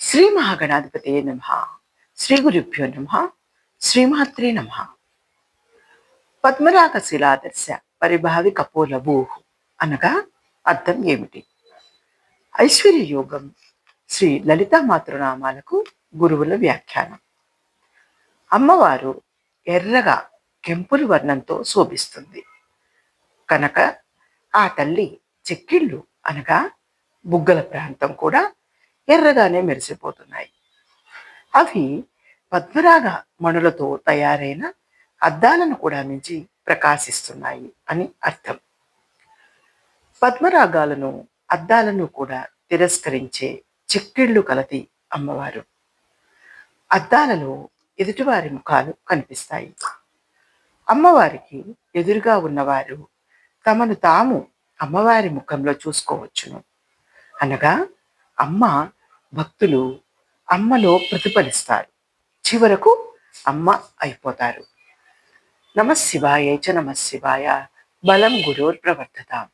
శ్రీ మహాగణాధిపతి నమ. శ్రీ గురుభ్యో నమ. శ్రీమాత్రే నమ. పద్మరాగ శిలాదర్శ పరిభావి కపోలభూ అనగా అర్థం ఏమిటి? ఐశ్వర్య యోగం శ్రీ లలితా మాతృనామాలకు గురువుల వ్యాఖ్యానం. అమ్మవారు ఎర్రగా కెంపులు వర్ణంతో శోభిస్తుంది. కనుక ఆ తల్లి చెక్కిళ్ళు అనగా బుగ్గల ప్రాంతం కూడా ఎర్రగానే మెరిసిపోతున్నాయి. అవి పద్మరాగ మణులతో తయారైన అద్దాలను కూడా మించి ప్రకాశిస్తున్నాయి అని అర్థం. పద్మరాగాలను అద్దాలను కూడా తిరస్కరించే చిక్కిళ్ళు కలది అమ్మవారు. అద్దాలలో ఎదుటివారి ముఖాలు కనిపిస్తాయి. అమ్మవారికి ఎదురుగా ఉన్నవారు తమను తాము అమ్మవారి ముఖంలో చూసుకోవచ్చును. అనగా అమ్మ భక్తులు అమ్మలో ప్రతిఫలిస్తారు. చివరకు అమ్మ అయిపోతారు. నమ శివాయ చ నమ శివాయ. బలం గురోర్ ప్రవర్తతాం.